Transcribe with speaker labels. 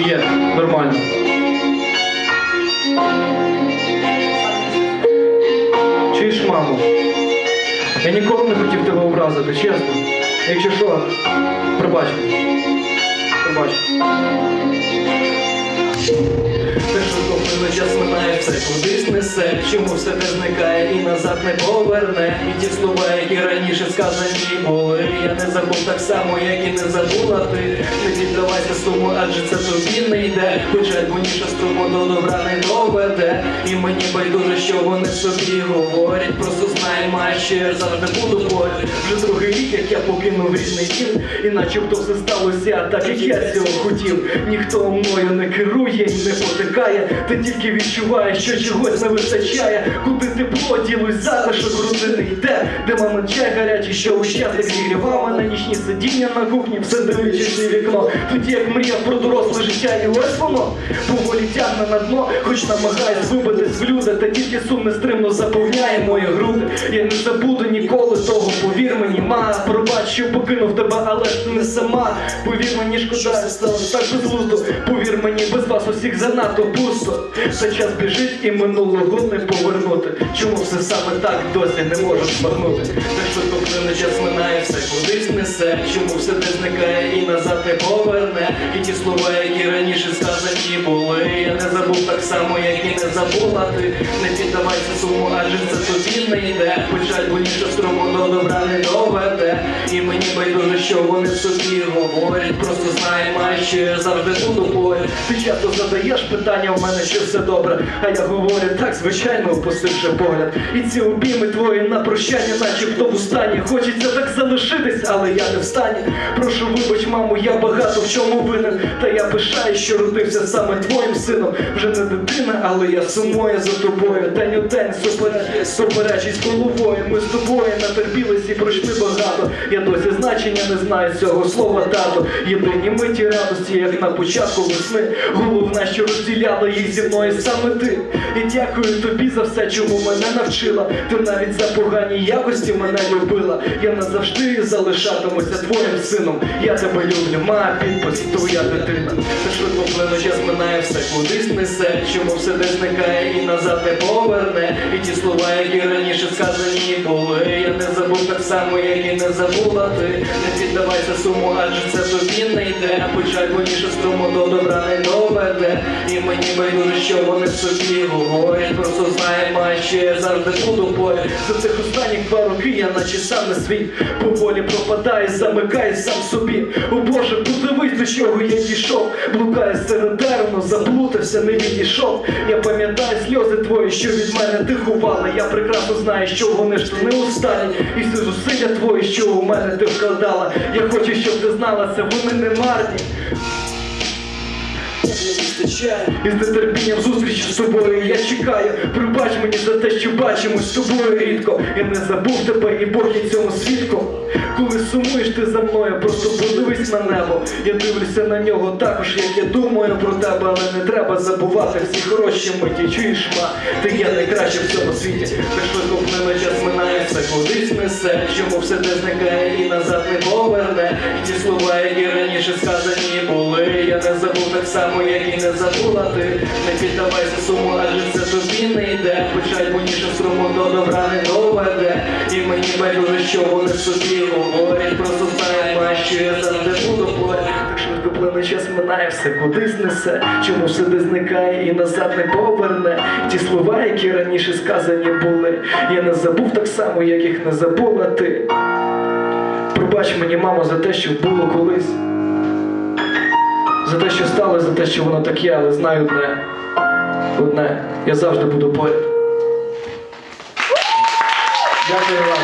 Speaker 1: є нормально. Чуєш, мамо? Я ніколи не хотів тебе образити, чесно. Якщо що, пробач. Пробач.
Speaker 2: Те, час минає, все кудись несе, чому все те зникає і назад не поверне. І ті слова, які раніше сказані були, я не забув так само, як і не забула ти. Не піддавайся суму, адже це тобі не йде. Хоча ніша струму до добра не доведе. І мені байдуже, що вони собі говорять. Просто знай, май, я завжди буду поряд. Вже другий рік, як я покинув рідний дім, і начебто все сталося так, як я цього хотів. Ніхто мною не керує і не потикає. Ти тільки відчуваєш, що чогось не вистачає. Куди тепло ділось затишок родини йде, де мама чай гарячий, що у щастя зігрівав мене нічні сидіння на кухні, все дивлячись вікно. Тоді як мріяв про доросле життя, і ось воно поволі тягне на дно, хоч намагаюсь вибитись в люди, та тільки сум нестримно заповняє мої груди. Я не забуду ніколи того, повір мені, ма, пробач, що покинув тебе, але ж ти не сама. Повір мені, шкода, стало так безглуздо. Повір мені, без вас усіх занадто пусто. Та час біжить і минулого не повернути. Чому все саме так досі не можу збагнути? Так що плине час минає, все кудись несе. Чому все те зникає і назад не поверне? І ті слова, які раніше сказані були. Я не забув так само, як і забула ти. Не піддавайся суму, адже це тобі не йде. Печаль боліше струму до добра не доведе. І мені байдуже, що вони собі говорять. Просто знай, май, що завжди буду поряд. Ти часто задаєш питання в мене, чи все добре. А я говорю так, звичайно, опустивши погляд. І ці обійми твої на прощання, начебто в стані. Хочеться так залишитись, але я не в стані. Прошу, вибач, мамо, я багато в чому винен. Та я пишаю, що родився саме твоїм сином. Вже не дитина, але я сумую за тобою. День у день супереч, суперечись головою. Ми з тобою натерпілись і пройшли багато. Я досі значення не знаю цього слова тато. Єдині миті радості, як на початку весни. Головне, що розділяла їх зі мною саме ти. І дякую тобі за все, чому мене навчила. Ти навіть за погані якості мене любила. Я назавжди залишатимуся твоїм сином. Я тебе люблю, ма, підпис, твоя дитина. Та швидко плине час минає, все кудись несе. Чому все де зникає і назад не поверне. І ті слова, які раніше сказані були. Я не забув так само, як і не забула ти. Не піддавайся суму, адже це тобі не йде. Печаль боліше струму до добра не доведе. І мені байдуже, що вони собі говорять. Просто знай, май, завжди буду поряд. За цих останніх два роки я наче сам не свій. Поволі пропадаю, замикаю сам собі. О Боже, подивись, до чого я дійшов. Блукаю серед деревно, заплутався, не відійшов. Я пам'ятаю сльози твої, що від мене ти ховала. Я прекрасно знаю, що вони ж не останні. І всі зусилля твої, що у мене ти вкладала. Я хочу, щоб ти знала, це вони не марні. І з нетерпінням зустрічі з тобою я чекаю. Пробач мені за те, що бачимось з тобою рідко. Я не забув тебе і Бог є цьому свідком. Коли сумуєш ти за мною, просто подивись на небо. Я дивлюся на нього також, як я думаю про тебе, але не треба забувати всі хороші миті. Чуєш, ма, ти є найкраще в цьому світі. Швидко плине час минає, все кудись несе. Чому все те зникає і назад не поверне. Ті слова, які раніше сказані так само, як і не забула ти. Не піддавайся суму, адже це тобі не йде. Печаль боніше струму до добра не доведе. І мені байдуже, що вони собі говорять. Просто май, що я завжди буду поряд. Так швидко плине час минає, все кудись несе. Чому все де зникає і назад не поверне. Ті слова, які раніше сказані були. Я не забув так само, як їх не забула ти. Пробач мені, мамо, за те, що було колись. За те, що сталося, за те, що воно таке, але знаю одне. Одне, я завжди буду поряд. Дякую вам.